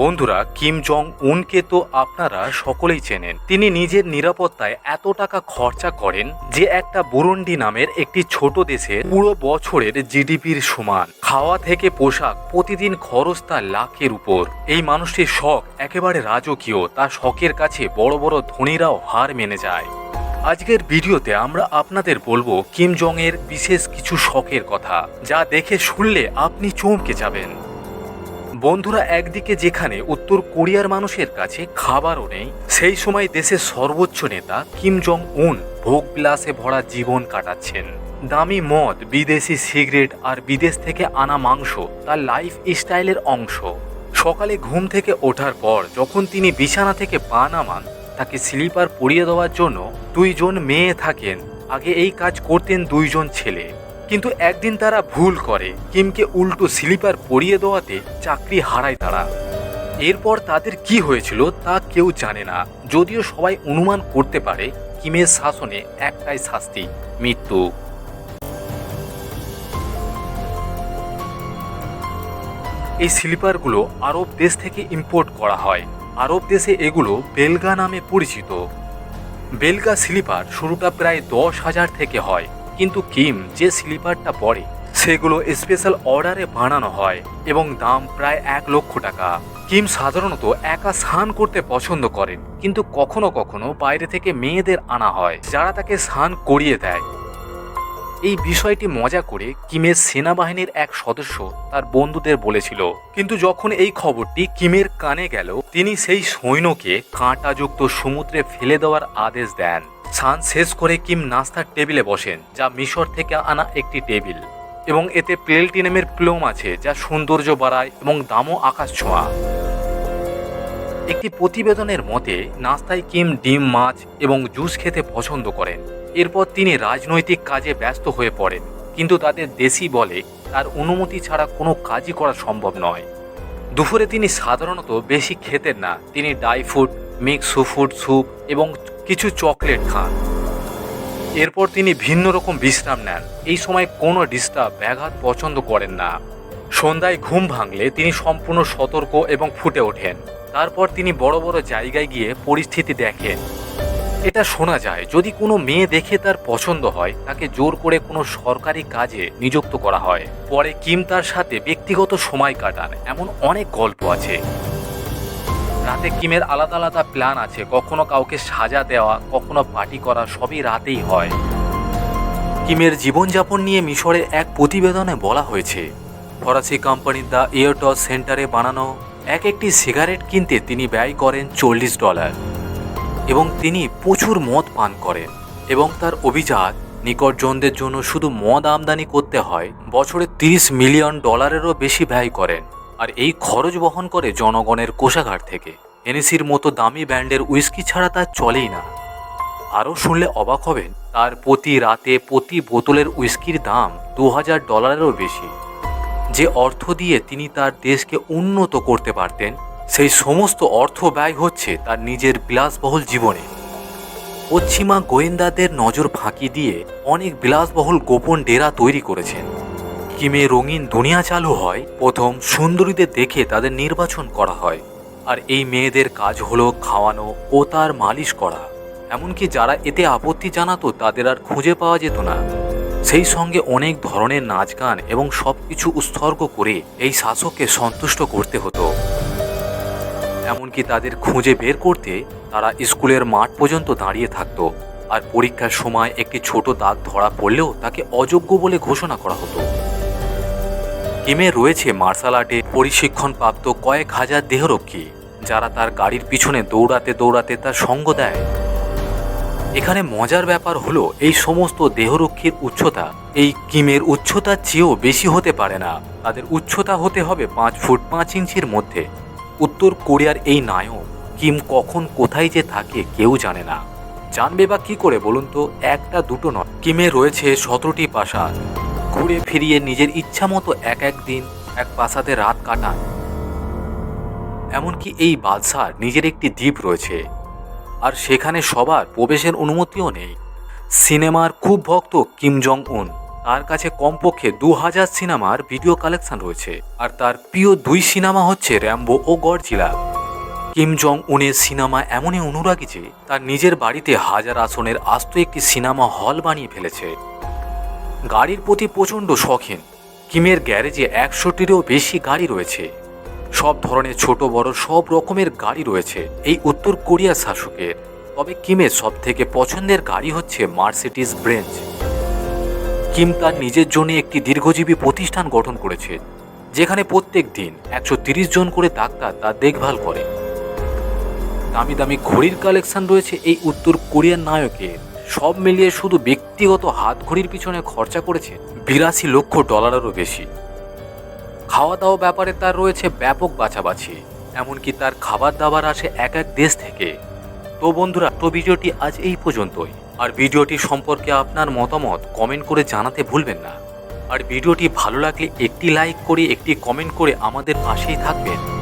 বন্ধুরা, Kim Jong উনকে তো আপনারা সকলেই চেনেন। তিনি নিজের নিরাপত্তায় এত টাকা খরচা করেন যে একটা বুরুন্ডি নামের একটি ছোট দেশের পুরো বছরের জিডিপির সমান। খাওয়া থেকে পোশাক প্রতিদিন খরচ তার লাখের উপর। এই মানুষটির শখ একেবারে রাজকীয়, তার শখের কাছে বড় বড় ধনীরাও হার মেনে যায়। আজকের ভিডিওতে আমরা আপনাদের বলব কিম জং এর বিশেষ কিছু শখের কথা, যা দেখে শুনলে আপনি চমকে যাবেন। বন্ধুরা একদিকে যেখানে উত্তর কোরিয়ার মানুষের কাছে খাবারও নেই, সেই সময় দেশের সর্বোচ্চ নেতা কিম জং উন ভোগ বিলাসে ভরা জীবন কাটাচ্ছেন। দামি মদ, বিদেশি সিগারেট আর বিদেশ থেকে আনা মাংস তার লাইফ স্টাইলের অংশ। সকালে ঘুম থেকে ওঠার পর যখন তিনি বিছানা থেকে পা নামান, তাকে স্লিপার পরিয়ে দেওয়ার জন্য দুইজন মেয়ে থাকেন। আগে এই কাজ করতেন দুইজন ছেলে। কিন্তু একদিন তারা ভুল করে। কিমকে উল্টো স্লিপার পরিয়ে দেওয়াতে চাকরি হারায় তারা। এরপর তাদের কি হয়েছিল তা কেউ জানে না। যদিও সবাই অনুমান করতে পারে, কিমের শাসনে একটাই শাস্তি, মৃত্যু। এই স্লিপারগুলো আরব দেশ থেকে ইম্পোর্ট করা হয়। আরব দেশে এগুলো বেলগা নামে পরিচিত। বেলগা স্লিপার শুরুটা প্রায় দশ হাজার থেকে হয়। কিন্তু কিম যে স্লিপারটা পরে, সেগুলো স্পেশাল অর্ডারে বানানো হয় এবং দাম প্রায় এক লক্ষ টাকা। কিম সাধারণত একা স্নান করতে পছন্দ করেন, কিন্তু কখনো কখনো বাইরে থেকে মেয়েদের আনা হয়, যারা তাকে স্নান করিয়ে দেয়। এই বিষয়টি মজা করে কিমের সেনাবাহিনীর এক সদস্য তার বন্ধুদের বলেছিল, কিন্তু যখন এই খবরটি কিমের কানে গেল, তিনি সেই সৈন্যকে কাঁটাযুক্ত সমুদ্রে ফেলে দেওয়ার আদেশ দেন। স্নান শেষ করে কিম নাস্তার টেবিলে বসেন, যা মিশর থেকে আনা একটি টেবিল এবং এতে প্লেটিনামের প্লোম আছে, যা সৌন্দর্য বাড়ায় এবং দামও আকাশ ছোঁয়া। একটি প্রতিবেদনের মতে, নাস্তায় কিম ডিম, মাছ এবং জুস খেতে পছন্দ করেন। এরপর তিনি রাজনৈতিক কাজে ব্যস্ত হয়ে পড়েন। কিন্তু তাদের দেশি বলে তার অনুমতি ছাড়া কোনো কাজই করা সম্ভব নয়। দুপুরে তিনি সাধারণত বেশি খেতেন না। তিনি dry fruit mix food soup এবং কিছু চকলেট খান। এরপর তিনি ভিন্ন রকম বিশ্রাম নেন। এই সময় কোনো ডিস্টার্ব ব্যাঘাত পছন্দ করেন না। সন্ধ্যায় ঘুম ভাঙলে তিনি সম্পূর্ণ সতর্ক এবং ফুটে ওঠেন। তারপর তিনি বড় বড় জায়গায় গিয়ে পরিস্থিতি দেখেন। এটা শোনা যায়, যদি কোনো মেয়ে দেখে তার পছন্দ হয়, তাকে জোর করে কোনো সরকারি কাজে নিযুক্ত করা হয়। পরে কিম তার সাথে ব্যক্তিগত সময় কাটান, এমন অনেক গল্প আছে। রাতে কিমের আলাদা আলাদা প্ল্যান আছে, কখনো কাউকে সাজা দেওয়া, কখনো পার্টি করা, সবই রাতেই হয়। কিমের জীবনযাপন নিয়ে মিশরের এক প্রতিবেদনে বলা হয়েছে, ফরাসি কোম্পানির দ্য এয়ারটস সেন্টারে বানানো এক একটি সিগারেট কিনতে তিনি ব্যয় করেন চল্লিশ ডলার। এবং তিনি প্রচুর মদ পান করেন এবং তার অভিজাত নিকটজনদের জন্য শুধু মদ আমদানি করতে হয়, বছরে তিরিশ মিলিয়ন ডলারেরও বেশি ব্যয় করেন। আর এই খরচ বহন করে জনগণের কোষাগার থেকে। এনএসির মতো দামি ব্র্যান্ডের উইস্কি ছাড়া তার চলেই না। আরও শুনলে অবাক হবেন, তার প্রতি রাতে প্রতি বোতলের উইস্কির দাম দু হাজার ডলারেরও বেশি। যে অর্থ দিয়ে তিনি তার দেশকে উন্নত করতে পারতেন সেই সমস্ত অর্থ ব্যয় হচ্ছে তার নিজের বিলাসবহুল জীবনে। পশ্চিমা গোয়েন্দাদের নজর ফাঁকি দিয়ে অনেক বিলাসবহুল গোপন ডেরা তৈরি করেছেন। কিমে রঙিন দুনিয়া চালু হয়, প্রথম সুন্দরীদের দেখে তাদের নির্বাচন করা হয়। আর এই মেয়েদের কাজ হলো খাওয়ানো ও তার মালিশ করা। এমনকি যারা এতে আপত্তি জানাতো তাদের আর খুঁজে পাওয়া যেত না। সেই সঙ্গে অনেক ধরনের নাচ গান এবং সব কিছু উৎসর্গ করে এই শাসককে সন্তুষ্ট করতে হতো। এমনকি তাদের খুঁজে বের করতে তারা স্কুলের মাঠ পর্যন্ত দাঁড়িয়ে থাকতো। আর পরীক্ষার সময় একটি ছোট দাগ ধরা পড়লেও তাকে অযোগ্য বলে ঘোষণা করা হতো। কিমে রয়েছে মার্শাল আর্টে প্রশিক্ষণপ্রাপ্ত কয়েক হাজার দেহরক্ষী, যারা তার গাড়ির পিছনে দৌড়াতে দৌড়াতে তার সঙ্গ দেয়। এখানে মজার ব্যাপার হলো, এই সমস্ত দেহরক্ষীর উচ্চতা, এই কিমের উচ্চতার চেয়েও বেশি হতে পারে না। তাদের উচ্চতা হতে হবে পাঁচ ফুট পাঁচ ইঞ্চির মধ্যে। উত্তর কোরিয়ার এই নায়ক কিম কখন কোথায় যে থাকে কেউ জানে না। জানবে বা কি করে বলুন তো, একটা দুটো নয়। কিমে রয়েছে সতেরোটি প্রাসাদ। ঘুরে ফিরিয়ে নিজের ইচ্ছা মতো এক এক দিন এক প্রাসাদে রাত কাটান। এমনকি এই বাদশার নিজের একটি দ্বীপ রয়েছে। আর সেখানে সবার প্রবেশের অনুমতিও নেই। সিনেমার খুব ভক্ত কিম জং উন তার কাছে কমপক্ষে দু হাজার সিনেমার ভিডিও কালেকশন রয়েছে। আর তার প্রিয় দুই সিনেমা হচ্ছে র্যাম্বো ও গডজিলা। কিম জং উনের সিনেমা এমনই অনুরাগী যে তার নিজের বাড়িতে হাজার আসনের আস্ত একটি সিনেমা হল বানিয়ে ফেলেছে। গাড়ির প্রতি প্রচণ্ড শখিন। কিমের গ্যারেজে একশোটিরও বেশি গাড়ি রয়েছে। সব ধরনের ছোট, বড়, সব রকমের গাড়ি রয়েছে এই উত্তর কোরিয়ার শাসকের। তবে কিমের সব থেকে পছন্দের গাড়ি হচ্ছে মার্সিডিস ব্রেঞ্জ কিম তার নিজের জন্য একটি দীর্ঘজীবী প্রতিষ্ঠান গঠন করেছে, যেখানে প্রত্যেক দিন একশো জন করে ডাক্তার তার দেখভাল করে। দামি দামি ঘড়ির কালেকশন রয়েছে এই উত্তর কোরিয়ার নায়কের। সব মিলিয়ে শুধু ব্যক্তিগত হাত ঘড়ির পিছনে খরচা করেছে বিরাশি লক্ষ ডলারেরও বেশি। খাওয়া দাওয়া ব্যাপারে তার রয়েছে ব্যাপক বাছাবাছি, এমনকি তার খাবার দাবার আসে এক এক দেশ থেকে। তো বন্ধুরা, তো ভিডিওটি আজ এই পর্যন্তই। আর ভিডিওটি সম্পর্কে আপনার মতামত কমেন্ট করে জানাতে ভুলবেন না। আর ভিডিওটি ভালো লাগলে একটি লাইক করে, একটি কমেন্ট করে আমাদের পাশেই থাকবেন।